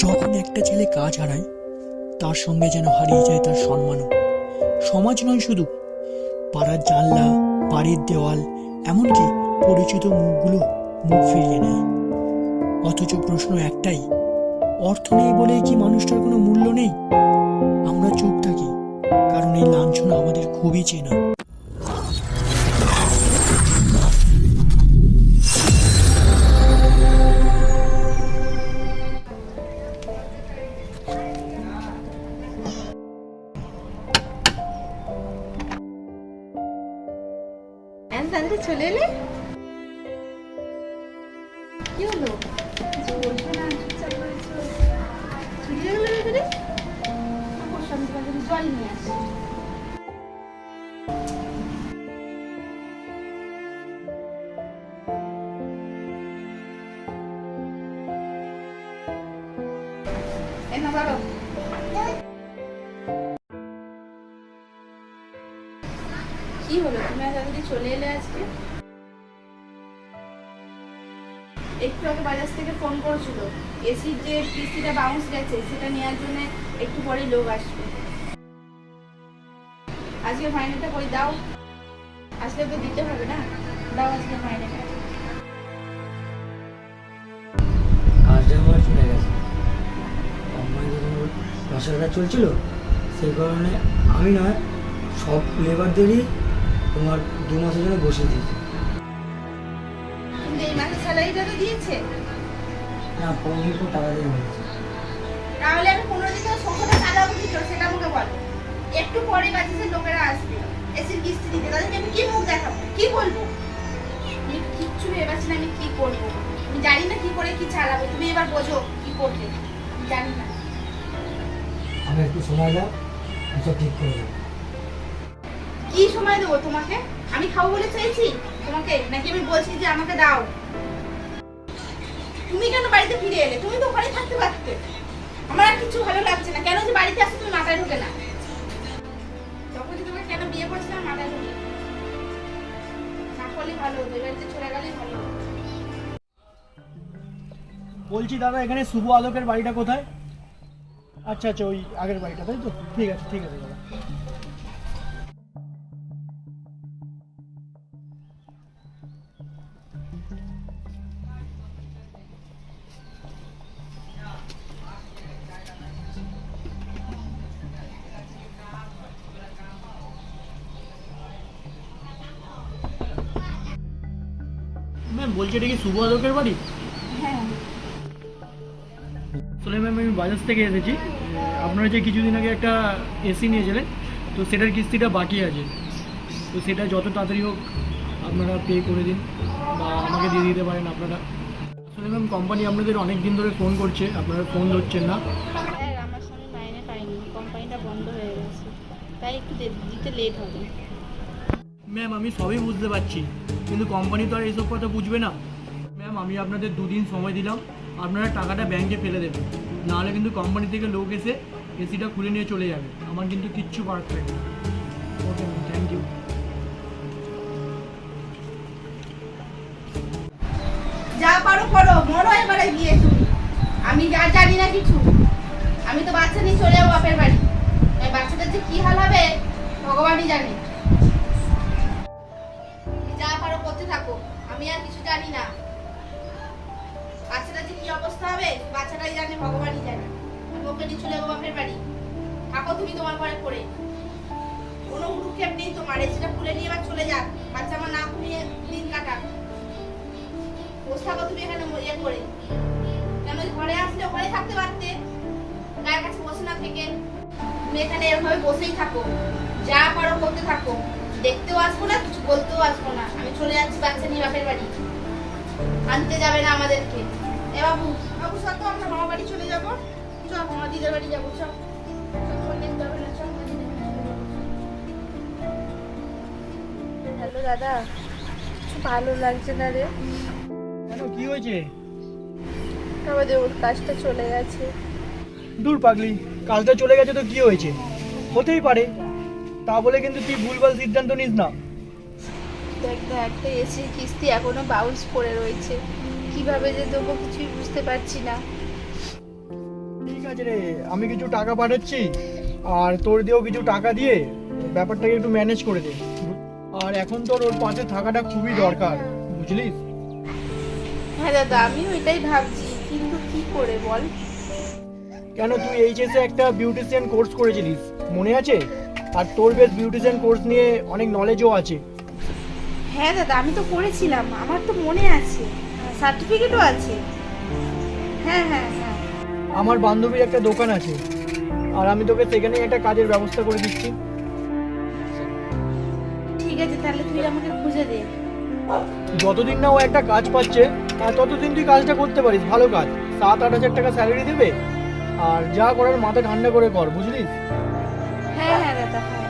যখন একটা ছেলে কাজ হারায় তার সঙ্গে যেন হারিয়ে যায় তার সম্মানও। সমাজ নয় শুধু, পাড়ার জানলা, বাড়ির দেওয়াল, এমনকি পরিচিত মুখগুলো মুখ ফিরিয়ে নেয়। অথচ প্রশ্ন একটাই, অর্থ নেই বলেই কি মানুষটার কোনো মূল্য নেই? আমরা চুপ থাকি, কারণ এই লাঞ্ছনা আমাদের খুবই চেনা। তাহলে চলে এলে? কি হলো? জল নিয়ে না কি হলো? তুমি তাড়াতাড়ি চলে এলে আজকে? একটু আগে বাজার থেকে ফোন করেছিল এসির যে কিস্তিটা বাউন্স গেছে, সেটা নেওয়ার জন্য একটু পরে লোক আসবে। আজকে ফাইনালটা করে দাও। আসলে তো দিতে হবে না। দাও আজকে ফাইনালটা চলছিল। সেই কারণে আমি নয় সব লেবারদেরই তোমার দু মাসের জন্য বসিয়ে দিয়েছি। এই মাসের স্যালারিটা তো দিয়েছে? না পনেরো তো টাকা দিয়ে হয়েছে তাহলে আমি পনেরো দিন সংখ্যাটা চালাবো কি করে? সেটা আমাকে বলো। একটু পরে বাজেছে লোকেরা আসবে। এসির কিস্তি দিতে। তাদেরকে আমি কি মুখ দেখাবো? কি বলব? আমি কিচ্ছু ভেবে পাচ্ছি না আমি কি করব। আমি জানি না কি করে কি চালাবো। তুমি এবার বোঝো কি করবে। আমি জানি না। আমি একটু সময় দাও ঠিক করে দেবো। কি সময় দেবো তোমাকে? আমি খাব বলে চাইছি তোমাকে? নাকি আমি বলছি যে আমাকে দাও? তুমি কেন বাড়িতে ফিরে এলে? তুমি তো ওখানে থাকতে পারতে। আমার আর কিছু ভালো লাগছে না। কেন যে বাড়িতে আসো তুমি মাথায় ঢোকে না? তখন যে তোমাকে কেন বিয়ে করেছিলাম মাথায় ঢোকে না। করলে ভালো হতো। বাড়িতে চলে গেলেই ভালো। বলছি দাদা, এখানে শুভ আলোকের বাড়িটা কোথায়? আচ্ছা আচ্ছা ওই আগের বাড়িটা, তাই তো? ঠিক আছে ঠিক আছে বলছি এটা কি শুভ আলোকের বাড়ি? হ্যাঁ। আসলে ম্যাম আমি বাজাজ থেকে এসেছি। আপনারা যে কিছুদিন আগে একটা এসি নিয়েছিলেন তো সেটার কিস্তিটা বাকি আছে। তো সেটা যত তাড়াতাড়ি হোক আপনারা পে করে দিন বা আমাকে দিয়ে দিতে পারেন আপনারা। আসলে ম্যাম কোম্পানি আপনাদের অনেক দিন ধরে ফোন করছে আপনারা ফোন ধরছেন না। স্যার আমার সঙ্গে মাইনে পাইনি কোম্পানিটা বন্ধ হয়ে গেছে। তাই একটু দিতে লেট হবে। ম্যাম আমি সবই বুঝতে পারছি। কিন্তু কোম্পানি তো আর এইসব কথা বুঝবে না। ম্যাম আমি আপনাদের দুদিন সময় দিলাম। আপনারা টাকাটা ব্যাংকে ফেলে দেবেন। নাহলে কিন্তু কোম্পানি থেকে লোক এসে এসিটা খুলে নিয়ে চলে যাবে। আমার কিন্তু কিচ্ছু করার থাকবে ওকে ম্যাম থ্যাংক ইউ যা পারো করো, মরো এবারে গিয়ে আমি যা জানি না কিছু। আমি তো বাচ্চা নিয়ে চলে যাব বাপের বাড়ি। এই বাচ্চাদের যে কি হাল হবে, ভগবানই জানে। থাকো। আমি আর কিছু জানি না। বাচ্চাটার যে কি অবস্থা হবে, বাচ্চাটাই জানে, ভগবানই জানে। ওকে নিয়ে চলে যাব বাপের বাড়ি। থাকো তুমি তোমার ঘরে পড়ে। কোনো ভ্রুক্ষেপ নেই তোমার এসিটা খুলে নিয়ে এবার চলে যাক। বাচ্চা আমার না খুলিয়ে দিন কাটাক। বসে থাকো তুমি এখানে ইয়ে করে। কেন ঘরে আসলে ঘরে থাকতে পারতে? গায়ের কাছে বসে না থেকে। তুমি এখানে এভাবে বসেই থাকো। যা পারো করতে থাকো। দেখতেও আসব না কিছু বলতেও আসব না। আমি চলে যাচ্ছি বাচ্চা নিয়ে বাপের বাড়ি। আনতে যাবে না আমাদেরকে। এ বাবু বাবু সব তো আমরা মামা বাড়ি চলে যাব। চল মামা দিদের বাড়ি যাব চল। হ্যালো দাদা। ভালো লাগছে না রে। কেন কি হয়েছে? আমাদের ওর কাজটা চলে গেছে। দূর পাগলি কাজটা চলে গেছে তো কি হয়েছে? হতেই পারে। তা বলে কিন্তু তুই ভুলভাল সিদ্ধান্ত নিস না। দেখ না একটা এসির কিস্তি এখনও বাউন্স পড়ে রয়েছে। কীভাবে যে দেবো কিছুই বুঝতে পারছি না। ঠিক আছে রে আমি কিছু টাকা পাঠাচ্ছি আর তোর দিয়েও কিছু টাকা দিয়ে ব্যাপারটাকে একটু ম্যানেজ করে দে। আর এখন তোর ওর পাশে থাকাটা খুবই দরকার বুঝলি? হ্যাঁ দাদা আমি ওইটাই ভাবছি কিন্তু কি করে বল? কেন তুই এইচএসে একটা বিউটিশিয়ান কোর্স করেছিলিস মনে আছে? আর তোর বেশ বিউটিশিয়ান কোর্স নিয়ে অনেক নলেজও আছে। হ্যাঁ দাদা আমি তো করেছিলাম আমার তো মনে আছে। সার্টিফিকেটও আছে। হ্যাঁ হ্যাঁ হ্যাঁ। আমার বান্ধবীর একটা দোকান আছে আর আমি তোকে সেখানেই একটা কাজের ব্যবস্থা করে দিচ্ছি। ঠিক আছে তাহলে তুই আমাকে খুঁজে দে। যতদিন না ও একটা কাজ পাচ্ছে ততদিন তুই কাজটা করতে পারিস ভালো কাজ। সাত আট হাজার টাকা স্যালারি দেবে আর যা করার মাথা ঠান্ডা করে কর বুঝলিস হ্যাঁ হ্যাঁ দাদা হ্যাঁ।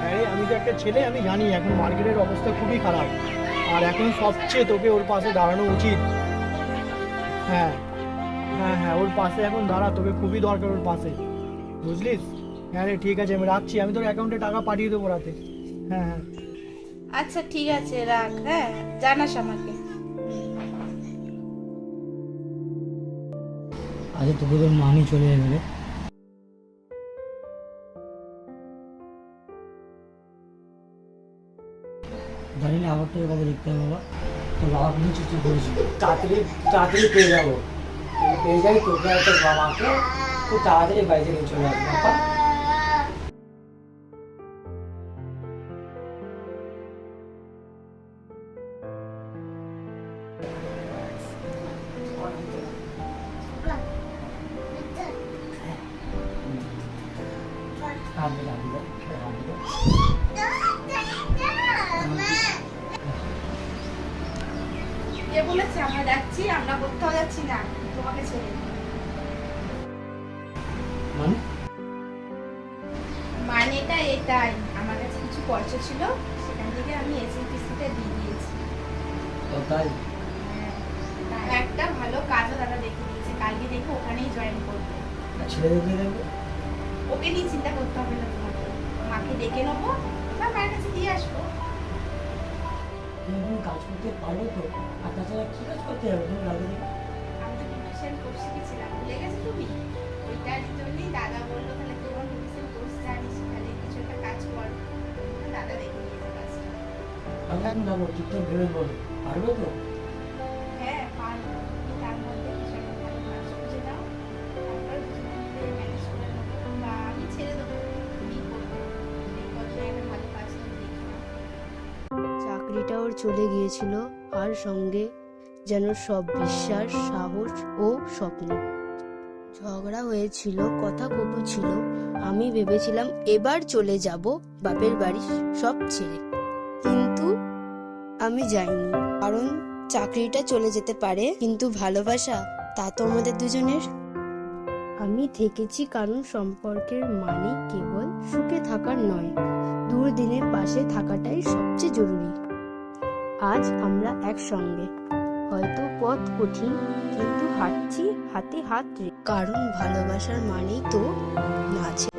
হ্যাঁ রে, আমি তো একটা ছেলে আমি জানি এখন মার্কেটের অবস্থা খুবই খারাপ। আর এখন সবচেয়ে তোকে ওর পাশে দাঁড়ানো উচিত। হ্যাঁ হ্যাঁ হ্যাঁ ওর পাশে এখন দাঁড়া তোকে খুবই দরকার ওর পাশে। বুঝলিস? হ্যাঁ রে ঠিক আছে আমি রাখছি আমি তোর অ্যাকাউন্টে টাকা পাঠিয়ে দেবো রাতে। হ্যাঁ হ্যাঁ। আচ্ছা ঠিক আছে রাখ হ্যাঁ জানাস আমাকে। আচ্ছা তোকে তোর মানি চলে যাবে জানি না আমার থেকে কবে দেখতে হবে, বাবা। তো বাবা কিন্তু চুপচাপ করেছি তাড়াতাড়ি তাড়াতাড়ি পেয়ে যাব। পেয়ে যাই, তোকে তোর বাবাকে তো তাড়াতাড়ি বাড়িতে নিয়ে চলে আসব, বাবা। বলেছে আমরা যাচ্ছি আমরা কোথাও যাচ্ছি না তোমাকে ছেড়ে মানে? মানেটা এটাই আমার কাছে কিছু পয়সা ছিল সেখান থেকে আমি এসএলপিসিটা দিয়ে দিয়েছি। তাই? হ্যাঁ, একটা ভালো কাজও দাদা দেখে দিয়েছে কালকে দেখে ওখানেই জয়েন করবে। আর দিয়ে ওকে নিয়ে চিন্তা করতে হবে না তোমাকে মাকে ডেকে নেব বা মায়ের কাছে দিয়ে আসব। তুমি কাজ করতে পারবে তো। আর তাছাড়া কি কাজ করতে হবে? তুমি দেখি। আমি তো বিউটিশিয়ান কোর্স শিখেছিলাম। ভুলে গেছো তুমি? ওইটার জন্যই দাদা বলল তাহলে তোমার বিউটিশিয়ান কোর্স জানিস তাহলে কিছু একটা কাজ কর। দাদা দেখে নিয়েছে কাজটা আমি না যাব ঠিকঠাক ভেবে বলো। পারবে তো? হ্যাঁ পারব। চাকরিটা ওর চলে গিয়েছিল আর সঙ্গে যেন সব বিশ্বাস, সাহস ও স্বপ্ন। ঝগড়া হয়েছিল, কথা কটু ছিল, আমি ভেবেছিলাম এবার চলে যাব বাপের বাড়ি সব ছেড়ে। কিন্তু আমি যাইনি, কারণ চাকরিটা চলে যেতে পারে, কিন্তু ভালোবাসা তা তো আমাদের দুজনের। আমি থেকেছি কারণ সম্পর্কের মানে কেবল সুখে থাকার নয়, দুর্দিনের পাশে থাকাটাই সবচেয়ে জরুরি। আজ আমরা একসঙ্গে হয়তো পথ কঠিন, কিন্তু হাঁটছি হাতে হাত। কারণ ভালোবাসার মানেই তো মাঝে